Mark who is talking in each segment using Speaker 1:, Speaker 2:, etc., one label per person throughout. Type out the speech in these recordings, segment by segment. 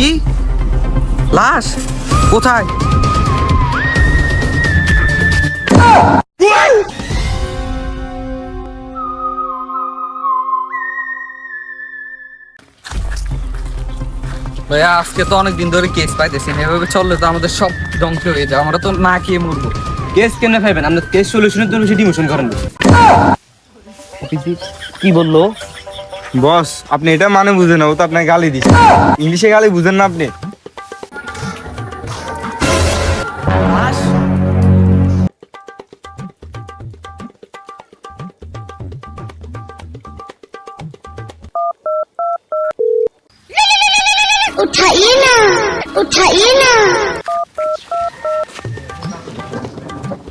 Speaker 1: কি? লাশ? কোথায়? ভাইয়া আজকে তো অনেক দিন ধরে কেস পাইতেছি না। এভাবে চললে তো আমাদের সব ধ্বংস হয়ে যায়। আমরা তো না খেয়ে মরবো।
Speaker 2: কেস কেমনে পাইবেন আপনার কেস সলিউশনের জন্য সেটি মোশন করেন।
Speaker 3: কি বলল?
Speaker 4: বস আপনি এটা মানে বুঝেন না ও তো আপনাকে গালি দিচ্ছে ইংলিশে গালি বুঝেন না আপনি
Speaker 5: उठाइए ना उठाइए ना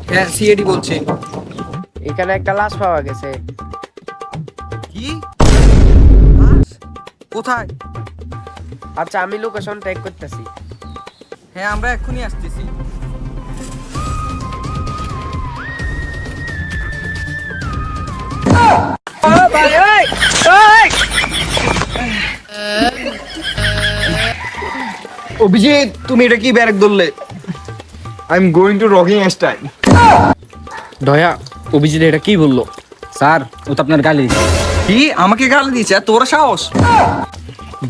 Speaker 1: হ্যাঁ সিএডি বলছি
Speaker 3: এখানে একটা লাশ পাওয়া গেছে
Speaker 1: কোথায়?
Speaker 3: আচ্ছা আমি লোকেশন ট্যাগ করতেছি।
Speaker 1: হ্যাঁ আমরা এক্ষুনি আসতেছি।
Speaker 4: অভিজিৎ তুমি এটা কি ব্যারেক ধরলে? I am going to rocking style
Speaker 2: Daya Abhijit এটা কি বলল? স্যার ও তো আপনার গালি দিচ্ছে
Speaker 1: কি? আমাকে গালি দিয়েছে? আর তোরা সাহস?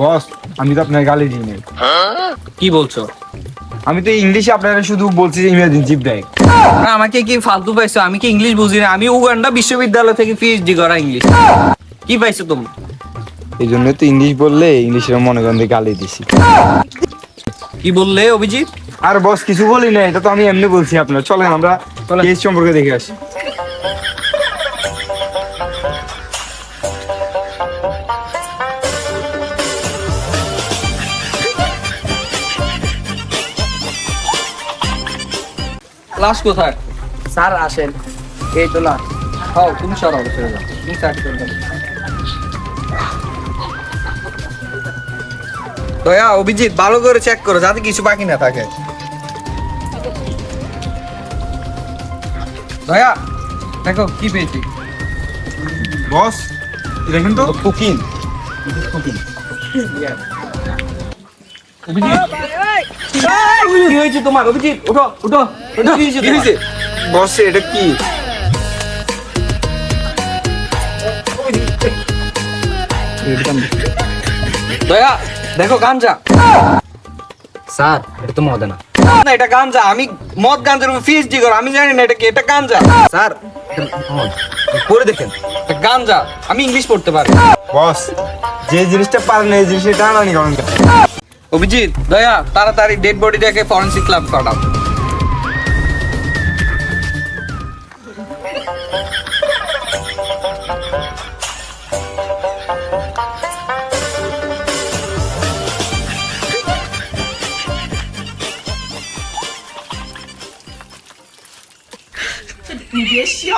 Speaker 4: বস আমি তো আপনার গালি দিই নাই
Speaker 2: কি বলছো?
Speaker 4: আমি তো ইংলিশে আপনারা শুধু বলছি যে ইমার্জেন্সি ব্রেক
Speaker 1: না, আমাকে কি ফালতু পাইছো? আমি কি ইংলিশ বুঝি না? আমি উগান্ডা বিশ্ববিদ্যালয় থেকে পিএইচডি করা ইংলিশ। কি পাইছো তুমি?
Speaker 4: এই জন্য তো ইংলিশ বললে ইংলিশের মনে করেন যে গালি দিছি।
Speaker 1: কি বললে অভিজিৎ?
Speaker 4: আর বস কিছু বলি না এটা তো আমি এমনি বলছি আপনার। চলেন আমরা কেস সম্পর্কে দেখে আসি।
Speaker 1: লাশ কোথায়?
Speaker 3: স্যার আসেন। এই তো লাশ
Speaker 1: হও তুমি সরাও ছেড়ে দাও তুমি start করে দাও। দয়া অভিজিৎ ভালো করে চেক করো যাতে কিছু বাকি না থাকে। দয়া দেখো কি পেয়েছি?
Speaker 4: বস দেখেন তো।
Speaker 2: কুকিং।
Speaker 1: কি হয়েছে তোমার? অভিজিৎ উঠো উঠো উঠো। কি হয়েছে?
Speaker 4: কি এটা কি?
Speaker 1: দয়া দেখো গাঞ্জা।
Speaker 2: স্যার এটা তো মদে না।
Speaker 1: না এটা গাঞ্জা। আমি মদ গাঞ্জার উপর পিএইচডি করো আমি জানি না এটা কি এটা গাঞ্জা।
Speaker 2: স্যার। পরে দেখেন।
Speaker 1: এটা গাঞ্জা। আমি ইংলিশ পড়তে পারি।
Speaker 4: বস যে জিনিসটা পারেন না এই জিনিসটা টানাটানি করেন?
Speaker 1: অভিজিৎ দয়া তাড়াতাড়ি ডেড বডিটাকে ফরেন্সিক ল্যাব পাঠাও
Speaker 6: 你别笑。